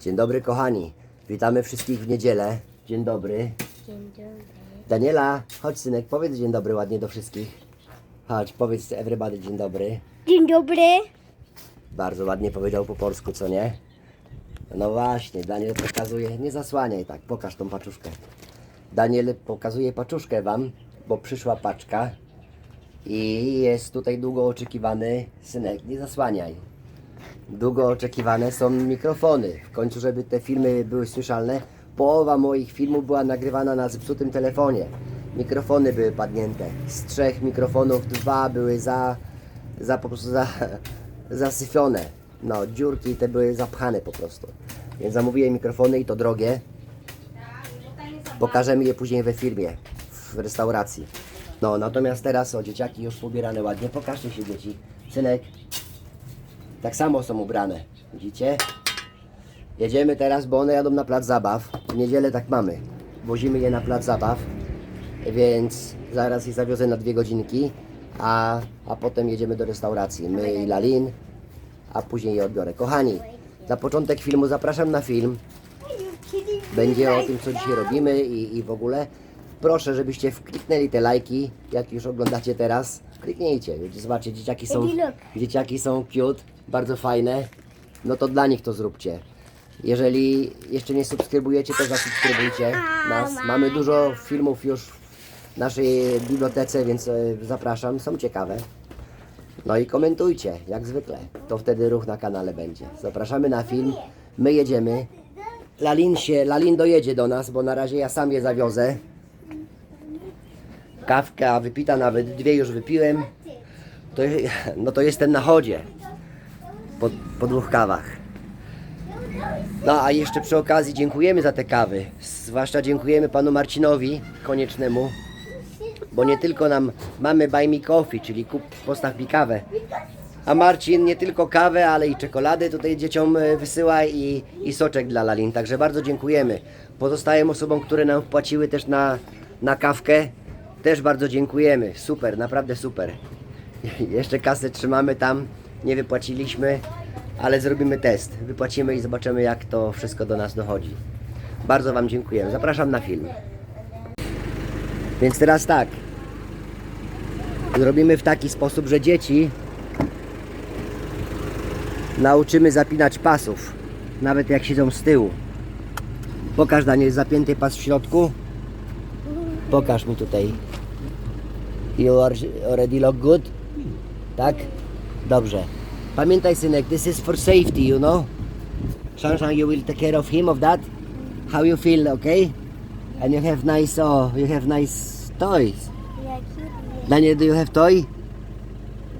Dzień dobry kochani. Witamy wszystkich w niedzielę. Dzień dobry. Dzień dobry. Daniela, chodź synek, powiedz dzień dobry ładnie do wszystkich. Chodź, powiedz everybody dzień dobry. Dzień dobry. Bardzo ładnie powiedział po polsku, co nie? No właśnie, Daniel pokazuje, nie zasłaniaj tak, pokaż tą paczuszkę. Daniel pokazuje paczuszkę wam, bo przyszła paczka i jest tutaj długo oczekiwany synek, nie zasłaniaj. Długo oczekiwane są mikrofony. W końcu, żeby te filmy były słyszalne, połowa moich filmów była nagrywana na zepsutym telefonie. Mikrofony były padnięte. Z trzech mikrofonów dwa były za, za po prostu za, zasyfione. No, dziurki te były zapchane po prostu. Więc zamówiłem mikrofony i to drogie. Pokażemy je później we firmie, w restauracji. No, natomiast teraz o dzieciaki już pobierane ładnie. Pokażcie się dzieci. Synek, tak samo są ubrane. Widzicie? Jedziemy teraz, bo one jadą na plac zabaw. W niedzielę tak mamy. Wozimy je na plac zabaw, więc zaraz je zawiozę na dwie godzinki, a, a potem jedziemy do restauracji. My i Lalin, a później je odbiorę. Kochani, na początek filmu zapraszam na film. Będzie o tym, co dzisiaj robimy i, i w ogóle. Proszę, żebyście wkliknęli te lajki, jak już oglądacie teraz. Kliknijcie, zobaczcie, dzieciaki są, dzieciaki są cute, bardzo fajne. No to dla nich to zróbcie. Jeżeli jeszcze nie subskrybujecie, to zasubskrybujcie nas. Mamy dużo filmów już w naszej bibliotece, więc e, zapraszam, są ciekawe. No i komentujcie, jak zwykle. To wtedy ruch na kanale będzie. Zapraszamy na film. My jedziemy. Lalin się, Lalin dojedzie do nas, bo na razie ja sam je zawiozę. Kawka wypita nawet, dwie już wypiłem. To, no to jestem na chodzie. Po, po dwóch kawach. No a jeszcze przy okazji dziękujemy za te kawy. Zwłaszcza dziękujemy panu Marcinowi Koniecznemu, bo nie tylko nam mamy Buy Me Coffee, czyli kup, postaw mi kawę. A Marcin nie tylko kawę, ale i czekoladę tutaj dzieciom e, wysyła i, i soczek dla Lalin. Także bardzo dziękujemy. Pozostałym osobom, które nam wpłaciły też na, na kawkę, też bardzo dziękujemy. Super, naprawdę super. Jeszcze kasę trzymamy tam, nie wypłaciliśmy, ale zrobimy test. Wypłacimy i zobaczymy, jak to wszystko do nas dochodzi. Bardzo Wam dziękujemy. Zapraszam na film. Więc teraz tak. Zrobimy w taki sposób, że dzieci nauczymy zapinać pasów, nawet jak siedzą z tyłu. Pokaż Daniel zapięty pas w środku. Pokaż mi tutaj. You already look good? Tak? Dobrze. Pamiętaj synek, this is for safety, you know? Shanshan, you will take care of him, of that? How you feel, okay? And you have nice, oh, you have nice toys. Yeah, cute. Daniel, do you have toy?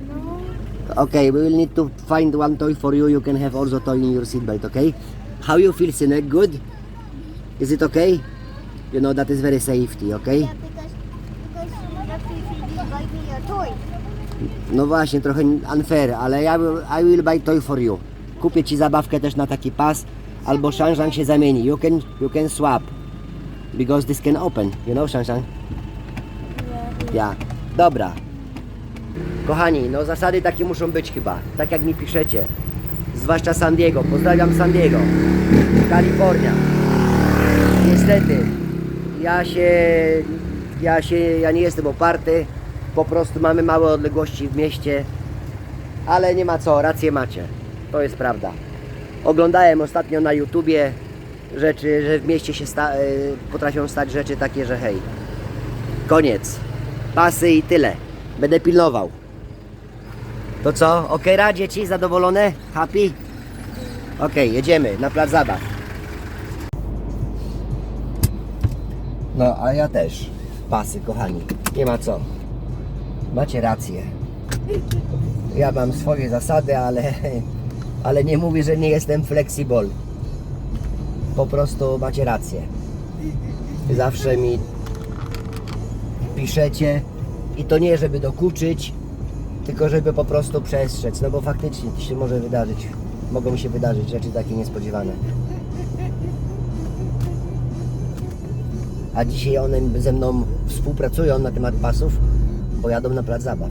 No. Okay, we will need to find one toy for you. You can have also toy in your seatbelt, okay? How you feel, Sinek? Good? Is it okay? You know that is very safety, okay? Yeah, No właśnie, trochę unfair, ale ja I will buy toy for you. Kupię ci zabawkę też na taki pas, albo Shang się zamieni. You can, you can swap. Because this can open, you know Shang Yeah. Ja. Dobra. Kochani, no zasady takie muszą być chyba. Tak jak mi piszecie. Zwłaszcza San Diego. Pozdrawiam San Diego. Kalifornia. Niestety, ja się, ja się, ja nie jestem oparty. Po prostu mamy małe odległości w mieście. Ale nie ma co, rację macie. To jest prawda. Oglądałem ostatnio na YouTubie rzeczy, że w mieście się sta- y, potrafią stać rzeczy takie, że hej, Koniec. Pasy i tyle. Będę pilnował. To co? Ok, ra dzieci? Zadowolone? Happy? Ok, jedziemy na plac zabaw. No, a ja też. Pasy, kochani. Nie ma co. Macie rację. Ja mam swoje zasady, ale, ale nie mówię, że nie jestem flexible. Po prostu macie rację. Zawsze mi piszecie i to nie żeby dokuczyć, tylko żeby po prostu przestrzec, no bo faktycznie się może wydarzyć, mogą się wydarzyć rzeczy takie niespodziewane. A dzisiaj one ze mną współpracują na temat pasów, bo jadą na plac zabaw.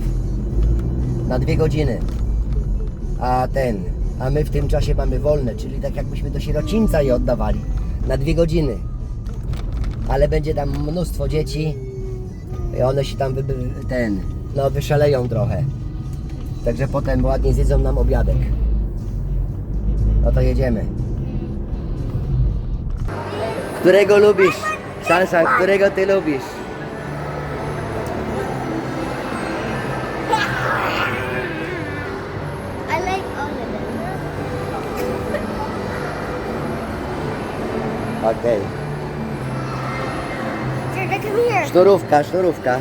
Na dwie godziny. A ten, a my w tym czasie mamy wolne, czyli tak jakbyśmy do sierocińca je oddawali na dwie godziny. Ale będzie tam mnóstwo dzieci i one się tam wy, ten, no wyszaleją trochę. Także potem ładnie zjedzą nam obiadek. No to jedziemy. Którego lubisz? Szansa, którego ty lubisz? Okej. Sznurówka, sznurówka.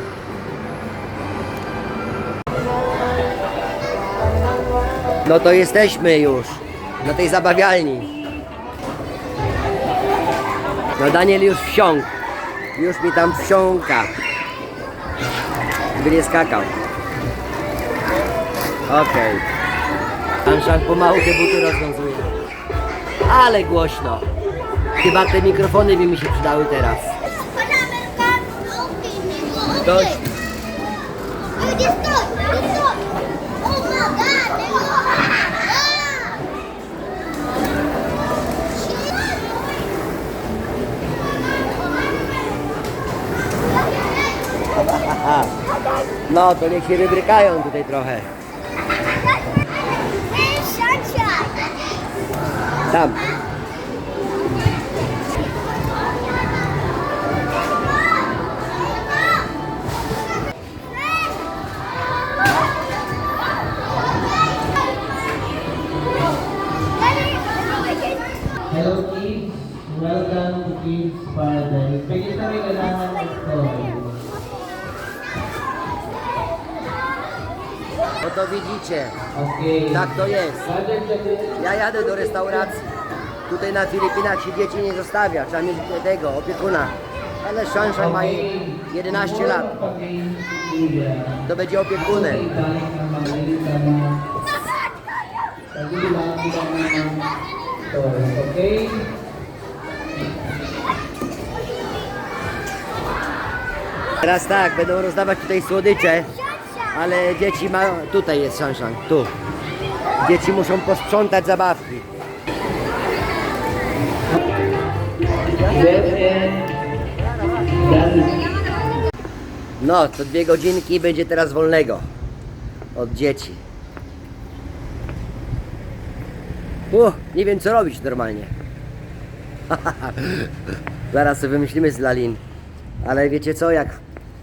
No to jesteśmy już na tej zabawialni. No Daniel już wsiąkł. Już mi tam wsiąka. By nie skakał. Okej. Okay. pomału te buty rozwiązuje. Ale głośno. Chyba te mikrofony by mi się przydały teraz. Dość. No to niech się wybrykają tutaj trochę. Tam. To widzicie, tak to jest. Ja jadę do restauracji. Tutaj na Filipinach się dzieci nie zostawia, trzeba mieć tego opiekuna. Ale Sunshine ma 11 lat, to będzie opiekunem. Okay? Teraz tak, będą rozdawać tutaj słodycze, ale dzieci mają... Tutaj jest Sunshine, tu. Dzieci muszą posprzątać zabawki. No, to dwie godzinki będzie teraz wolnego od dzieci. Uch, nie wiem co robić normalnie. Zaraz sobie wymyślimy z Lalin. Ale wiecie co, jak,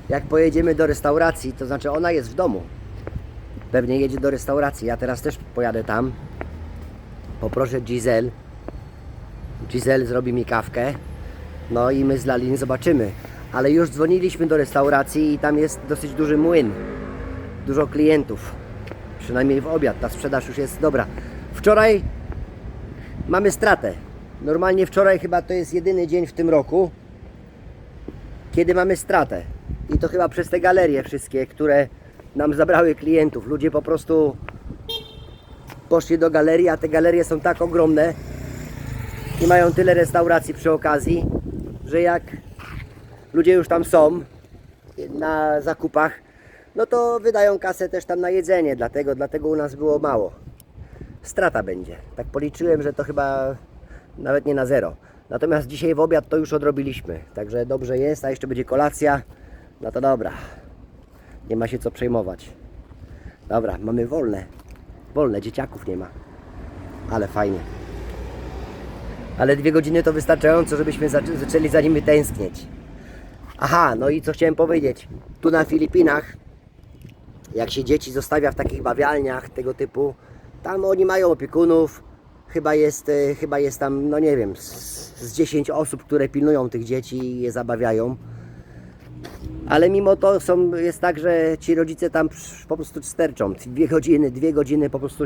jak pojedziemy do restauracji, to znaczy ona jest w domu. Pewnie jedzie do restauracji. Ja teraz też pojadę tam. Poproszę Giselle. Giselle zrobi mi kawkę. No i my z Lalin zobaczymy. Ale już dzwoniliśmy do restauracji i tam jest dosyć duży młyn. Dużo klientów. Przynajmniej w obiad. Ta sprzedaż już jest dobra. Wczoraj mamy stratę. Normalnie wczoraj chyba to jest jedyny dzień w tym roku, kiedy mamy stratę. I to chyba przez te galerie wszystkie, które nam zabrały klientów. Ludzie po prostu poszli do galerii, a te galerie są tak ogromne i mają tyle restauracji przy okazji, że jak ludzie już tam są na zakupach, no to wydają kasę też tam na jedzenie, dlatego, dlatego u nas było mało. Strata będzie. Tak policzyłem, że to chyba nawet nie na zero. Natomiast dzisiaj w obiad to już odrobiliśmy, także dobrze jest, a jeszcze będzie kolacja. No to dobra. Nie ma się co przejmować. Dobra, mamy wolne. Wolne, dzieciaków nie ma. Ale fajnie. Ale dwie godziny to wystarczająco, żebyśmy zaczę- zaczęli za nimi tęsknieć. Aha, no i co chciałem powiedzieć. Tu na Filipinach, jak się dzieci zostawia w takich bawialniach tego typu, tam oni mają opiekunów. Chyba jest, e, chyba jest tam, no nie wiem, z, z 10 osób, które pilnują tych dzieci i je zabawiają. Ale mimo to są, jest tak, że ci rodzice tam po prostu sterczą. Dwie godziny, dwie godziny po prostu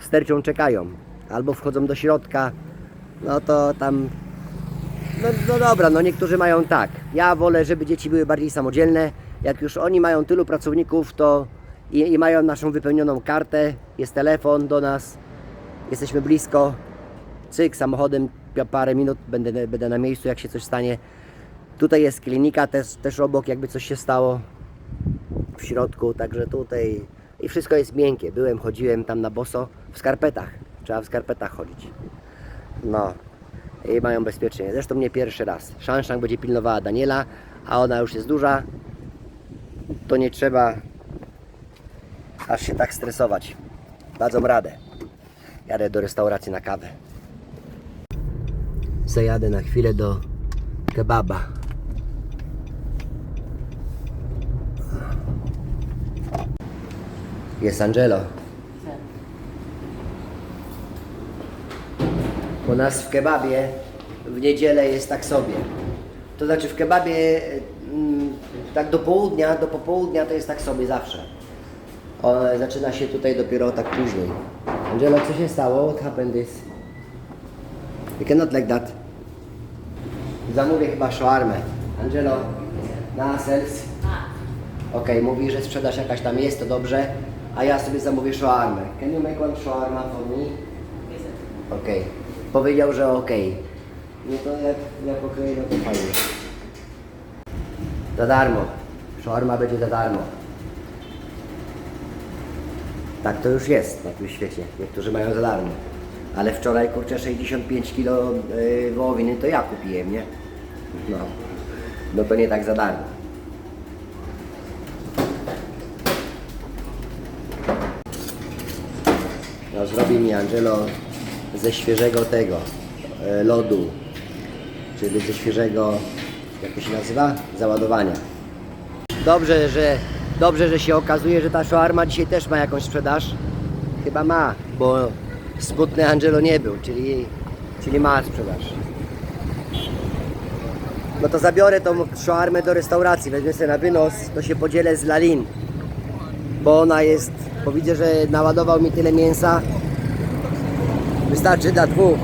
sterczą, czekają. Albo wchodzą do środka. No to tam. No, no dobra, no niektórzy mają tak. Ja wolę, żeby dzieci były bardziej samodzielne. Jak już oni mają tylu pracowników, to i, i mają naszą wypełnioną kartę, jest telefon do nas, jesteśmy blisko. Cyk, samochodem parę minut będę, będę na miejscu, jak się coś stanie. Tutaj jest klinika też, też obok, jakby coś się stało w środku, także tutaj i wszystko jest miękkie. Byłem, chodziłem tam na boso w skarpetach. Trzeba w skarpetach chodzić. No. I mają bezpiecznie. Zresztą nie pierwszy raz. Szanszang będzie pilnowała Daniela, a ona już jest duża. To nie trzeba aż się tak stresować. Dadzą radę. Jadę do restauracji na kawę. Zajadę na chwilę do kebaba. Jest Angelo. U nas w kebabie w niedzielę jest tak sobie. To znaczy w kebabie mm, tak do południa, do popołudnia to jest tak sobie zawsze. O, zaczyna się tutaj dopiero tak później. Angelo, co się stało? What happened this? You cannot like that. Zamówię chyba shawarmę. Angelo, na sales. Okej, mówi, że sprzedaż jakaś tam jest, to dobrze. A ja sobie zamówię shawarmę. Can you make one shawarma for me? Okej. Powiedział, że okej. No to jak, jak okej, no to fajnie. Za darmo. Shawarma będzie za darmo. Tak to już jest na tym świecie. Niektórzy mają za darmo. Ale wczoraj kurczę 65 kg yy, wołowiny to ja kupiłem, nie? No. No to nie tak za darmo. Zrobi mi Angelo ze świeżego tego e, lodu, czyli ze świeżego, jak to się nazywa? Załadowania. Dobrze, że dobrze, że się okazuje, że ta shawarma dzisiaj też ma jakąś sprzedaż. Chyba ma, bo smutny Angelo nie był, czyli, czyli ma sprzedaż. No to zabiorę tą shawarmę do restauracji, wezmę sobie na wynos, to się podzielę z Lalin. Bo ona jest, bo widzę, że naładował mi tyle mięsa, Wystarczy dla dwóch.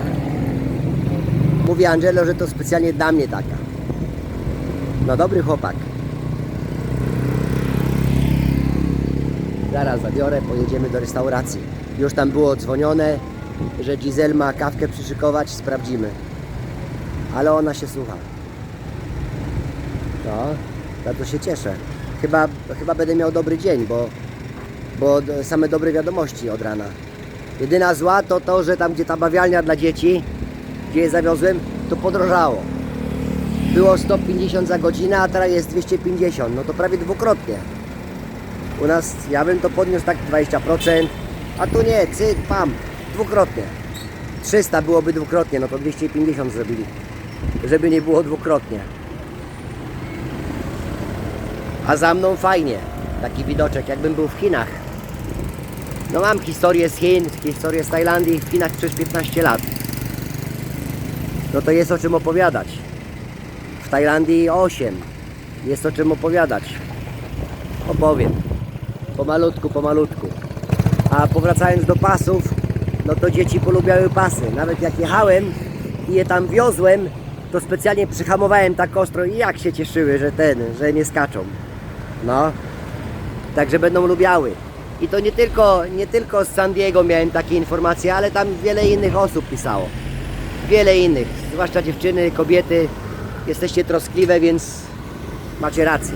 Mówi Angelo, że to specjalnie dla mnie taka. No dobry chłopak. Zaraz zabiorę, pojedziemy do restauracji. Już tam było dzwonione, że Giselle ma kawkę przyszykować, sprawdzimy. Ale ona się słucha. No, za to się cieszę. Chyba, chyba będę miał dobry dzień, bo, bo same dobre wiadomości od rana. Jedyna zła to to, że tam gdzie ta bawialnia dla dzieci, gdzie je zawiozłem, to podrożało. Było 150 za godzinę, a teraz jest 250, no to prawie dwukrotnie. U nas, ja bym to podniósł tak 20%, a tu nie, cyk, pam, dwukrotnie. 300 byłoby dwukrotnie, no to 250 zrobili, żeby nie było dwukrotnie. A za mną fajnie, taki widoczek, jakbym był w Chinach. No mam historię z Chin, historię z Tajlandii, w Chinach przez 15 lat. No to jest o czym opowiadać. W Tajlandii 8. Jest o czym opowiadać. Opowiem. Pomalutku, pomalutku. A powracając do pasów, no to dzieci polubiały pasy. Nawet jak jechałem i je tam wiozłem, to specjalnie przyhamowałem tak ostro i jak się cieszyły, że ten, że nie skaczą. No. Także będą lubiały. I to nie tylko, nie tylko z San Diego miałem takie informacje, ale tam wiele innych osób pisało. Wiele innych, zwłaszcza dziewczyny, kobiety. Jesteście troskliwe, więc macie rację.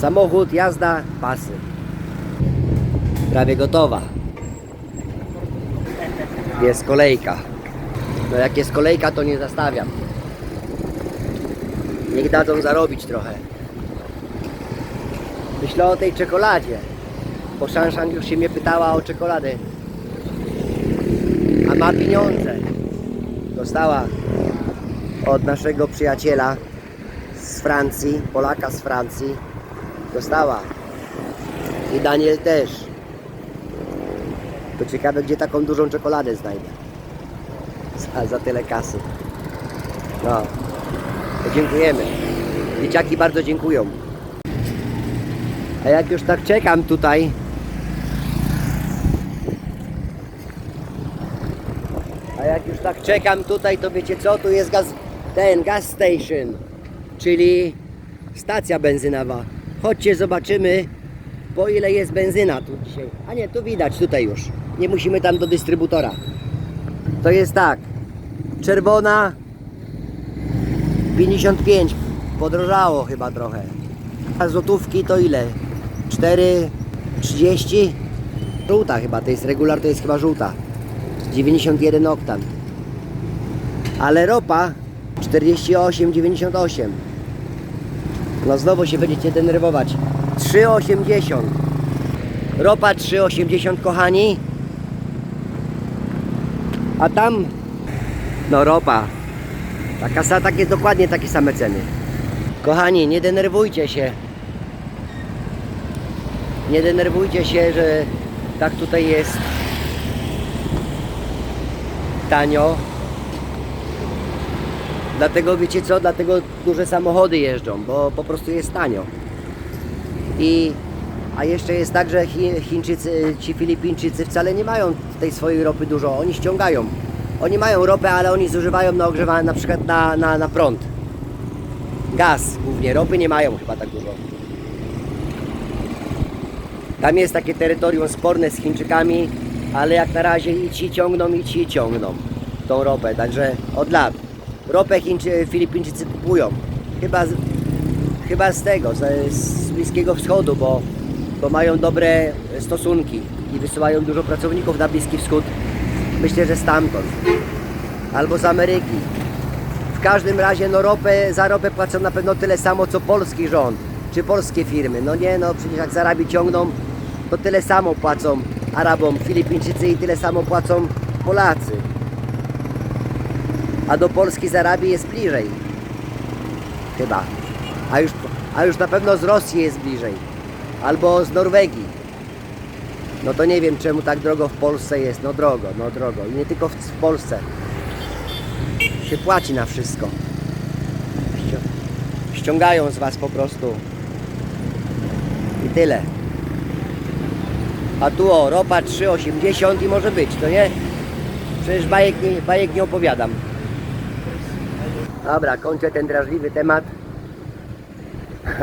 Samochód, jazda, pasy. Prawie gotowa. Jest kolejka. No jak jest kolejka, to nie zastawiam. Niech dadzą zarobić trochę. Myślę o tej czekoladzie. Bo Szanshan już się mnie pytała o czekoladę. A ma pieniądze. Dostała od naszego przyjaciela z Francji, Polaka z Francji. Dostała. I Daniel też. To ciekawe, gdzie taką dużą czekoladę znajdę. Za, za tyle kasy. No. To dziękujemy. Dzieciaki bardzo dziękują. A jak już tak czekam tutaj, a jak już tak czekam tutaj, to wiecie co? Tu jest gaz, ten gas station, czyli stacja benzynowa. Chodźcie, zobaczymy, po ile jest benzyna tu dzisiaj. A nie, tu widać, tutaj już. Nie musimy tam do dystrybutora. To jest tak, czerwona 55, podrożało chyba trochę. A złotówki to ile? 4,30? żółta chyba, to jest regular, to jest chyba żółta. 91 oktan. Ale ropa 48,98. No znowu się będziecie denerwować. 3,80. Ropa 3,80 kochani. A tam no ropa. Taka, takie dokładnie takie same ceny. Kochani, nie denerwujcie się. Nie denerwujcie się, że tak tutaj jest tanio. Dlatego wiecie co? Dlatego duże samochody jeżdżą, bo po prostu jest tanio. I a jeszcze jest tak, że Chi, Chińczycy, ci Filipińczycy wcale nie mają tej swojej ropy dużo, oni ściągają. Oni mają ropę, ale oni zużywają na ogrzewanie, na przykład na, na, na prąd. Gaz głównie, ropy nie mają chyba tak dużo. Tam jest takie terytorium sporne z Chińczykami, ale jak na razie i ci ciągną, i ci ciągną tą ropę, także od lat. Ropę Chińczy, Filipińczycy kupują. Chyba z, chyba z tego, z, z Bliskiego Wschodu, bo, bo mają dobre stosunki i wysyłają dużo pracowników na Bliski Wschód. Myślę, że stamtąd. Albo z Ameryki. W każdym razie no ropę, za ropę płacą na pewno tyle samo co polski rząd, czy polskie firmy. No nie, no przecież jak z Arabii ciągną, to tyle samo płacą Arabom Filipińczycy i tyle samo płacą Polacy. A do Polski z Arabii jest bliżej. Chyba. A już, a już na pewno z Rosji jest bliżej. Albo z Norwegii. No to nie wiem czemu tak drogo w Polsce jest. No drogo, no drogo. I nie tylko w, w Polsce. Się płaci na wszystko. Ścią- Ściągają z Was po prostu. I tyle. A tu o, ropa 3,80 i może być, to nie? Przecież bajek nie, bajek nie opowiadam. Dobra, kończę ten drażliwy temat.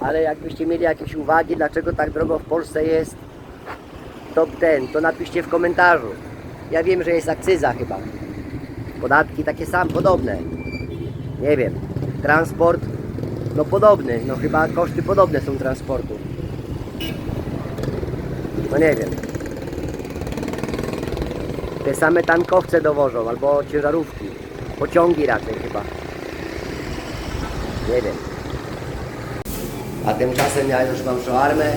Ale jakbyście mieli jakieś uwagi, dlaczego tak drogo w Polsce jest, to ten, to napiszcie w komentarzu. Ja wiem, że jest akcyza chyba. Podatki takie sam, podobne. Nie wiem. Transport, no podobny. No chyba koszty podobne są transportu. No nie wiem. Te same tankowce dowożą, albo ciężarówki. Pociągi raczej chyba. Nie wiem. A tymczasem ja już mam szoarmę.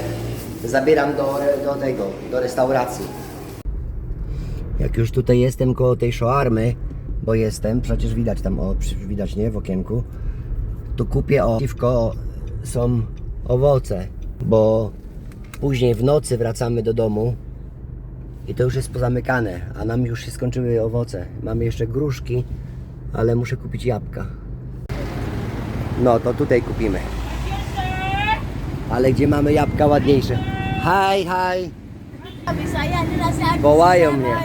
Zabieram do, do tego, do restauracji. Jak już tutaj jestem koło tej szoarmy, bo jestem, przecież widać tam, o, widać nie, w okienku, to kupię o, przeciwko są owoce, bo później w nocy wracamy do domu i to już jest pozamykane, a nam już się skończyły owoce. Mamy jeszcze gruszki, ale muszę kupić jabłka. No to tutaj kupimy. Ale gdzie mamy jabłka ładniejsze? Hi, hi! Wołają mnie.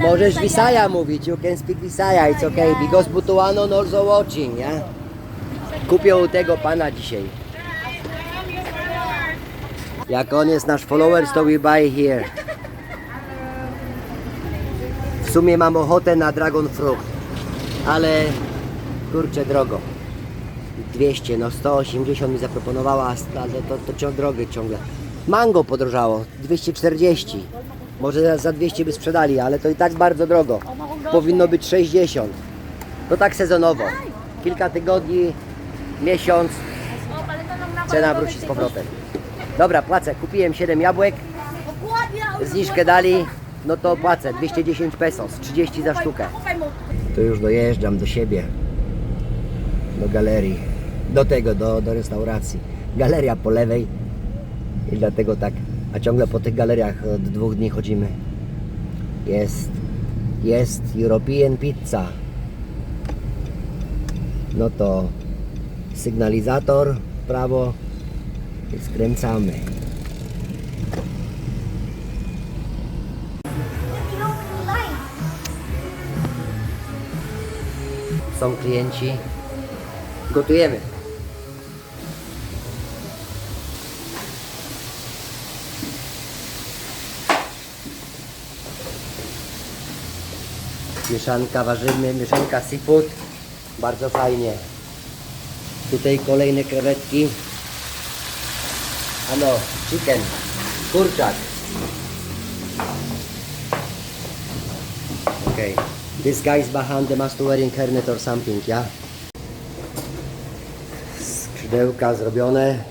Możesz Visaya mówić, you can speak Visaya, it's okay, because Butuano also watching, yeah? Kupię u tego pana dzisiaj. Jak on jest nasz followers, to we buy here. W sumie mam ochotę na dragon fruit, ale kurczę drogo. 200, no 180 mi zaproponowała, ale to, to ciąg drogi ciągle. Mango podrożało, 240. Może za- za 200 by sprzedali, ale to i tak bardzo drogo. Powinno być 60. To tak sezonowo. Kilka tygodni, miesiąc, cena wróci z powrotem. Dobra, płacę. Kupiłem 7 jabłek, zniżkę dali, no to płacę 210 pesos, 30 za sztukę. To już dojeżdżam do siebie, do galerii, do tego, do, do restauracji. Galeria po lewej i dlatego tak, a ciągle po tych galeriach od dwóch dni chodzimy. Jest, jest European Pizza. No to sygnalizator w prawo skręcamy. Są klienci. Gotujemy. Mieszanka warzywny, mieszanka seafood. Bardzo fajnie. Tutaj kolejne krewetki ano, chicken, kurczak. Okay, this guy is behind the master wearing hernet or something, yeah? Skrzydełka zrobione.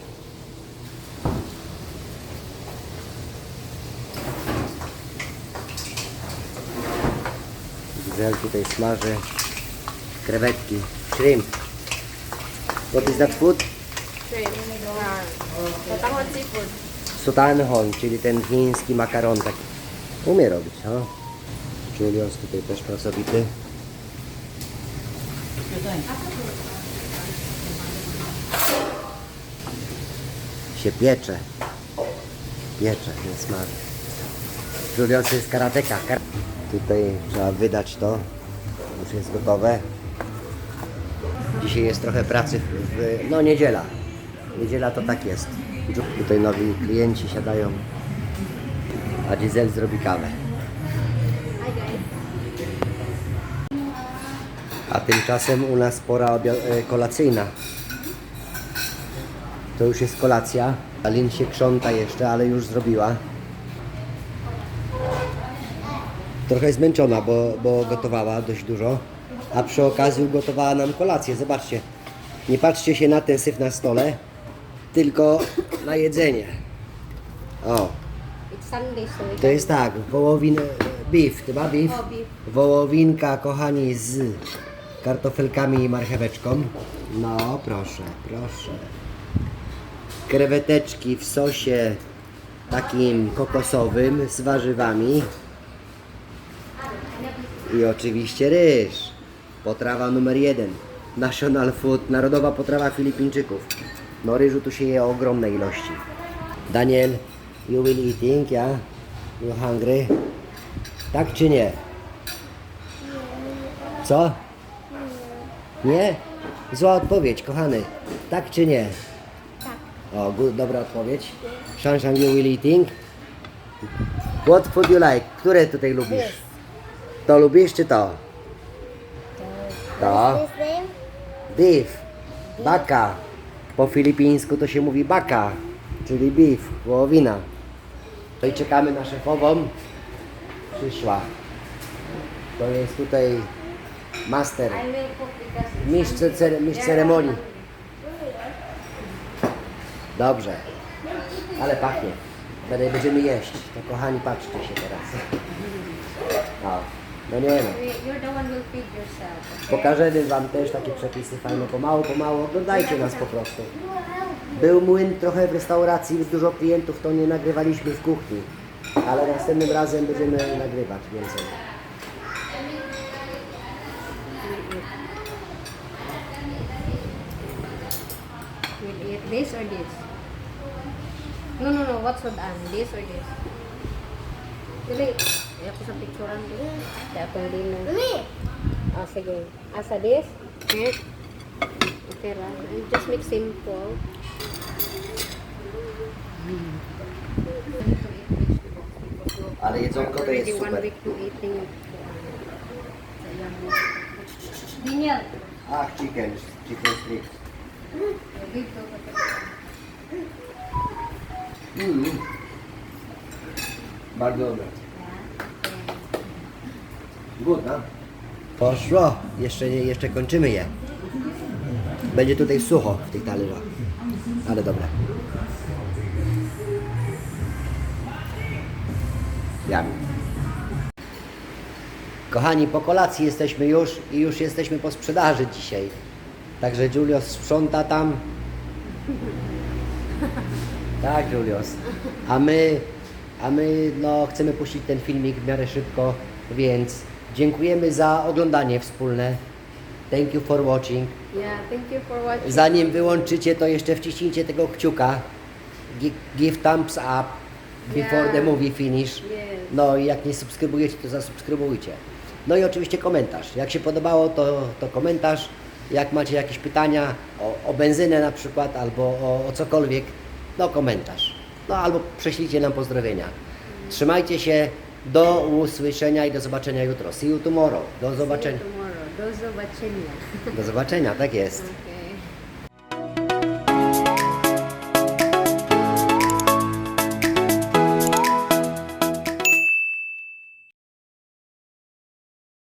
Grzel tutaj smaży krewetki, shrimp. What is that food? Shrimp. Potangon seafood. Czyli ten chiński makaron taki. Umie robić, no. Julius tutaj też pracowity. Się piecze. Piecze, nie smaży. Julius jest karateka. Kar- Tutaj trzeba wydać to. Już jest gotowe. Dzisiaj jest trochę pracy w no niedziela. Niedziela to tak jest. Tutaj nowi klienci siadają, a Giselle zrobi kawę. A tymczasem u nas pora e, kolacyjna. To już jest kolacja. Alin się krząta jeszcze, ale już zrobiła. Trochę zmęczona, bo, bo gotowała dość dużo. A przy okazji ugotowała nam kolację. Zobaczcie. Nie patrzcie się na ten syf na stole, tylko na jedzenie. O, It's Sunday, so we to jest tak, wołowin, beef, chyba beef? O, beef. Wołowinka, kochani, z kartofelkami i marcheweczką. No, proszę, proszę. Kreweteczki w sosie takim kokosowym z warzywami. I oczywiście ryż. Potrawa numer jeden. National food, narodowa potrawa Filipińczyków. No ryżu tu się je o ogromnej ilości. Daniel, you will eating, ja? You hungry? Tak czy nie? Co? Nie? Zła odpowiedź, kochany. Tak czy nie? O, good, dobra odpowiedź. Shanshan, you will eating? What food you like? Które tutaj lubisz? To lubisz czy to? To? Beef. Baka. Po filipińsku to się mówi baka, czyli beef, wołowina. No i czekamy na szefową. Przyszła. To jest tutaj master, mistrz, cer- mistrz ceremonii. Dobrze. Ale pachnie. Będziemy jeść. To kochani, patrzcie się teraz. No, no nie no. You're the one who will feed yourself. Pokażemy Wam też takie przepisy fajne, pomału, pomału, oglądajcie nas po prostu. Był młyn trochę w restauracji, dużo klientów, to nie nagrywaliśmy w kuchni, ale następnym razem będziemy nagrywać więcej. We'll eat this or this? No, no, no. What's on This or this? Ay, ako sa picturean din. Kaya akong dinner. Me. Ah, sige. Asa this? Okay. Okay lang. You just make simple. Ale jedzonko to jest Already one super. week to eating. Daniel. Ach, chicken, chicken strips. Mm. Bardzo Poszło. Jeszcze, nie, jeszcze kończymy je. Będzie tutaj sucho w tych talerzach. Ale dobre. Yummy. Kochani, po kolacji jesteśmy już i już jesteśmy po sprzedaży dzisiaj. Także Julius sprząta tam. Tak, Julius. A my, a my no, chcemy puścić ten filmik w miarę szybko, więc dziękujemy za oglądanie wspólne. Thank you for watching. Yeah, thank you for watching. Zanim wyłączycie, to jeszcze wciśnijcie tego kciuka. Gi- Give thumbs up before Yeah. the movie finish. Yes. No i jak nie subskrybujecie, to zasubskrybujcie. No i oczywiście komentarz. Jak się podobało, to, to komentarz. Jak macie jakieś pytania o, o benzynę na przykład, albo o, o cokolwiek, no komentarz. No albo prześlijcie nam pozdrowienia. Trzymajcie się. Do usłyszenia i do zobaczenia jutro. See you tomorrow. Do zobaczenia. Tomorrow. Do zobaczenia. Do zobaczenia, tak jest. Okay.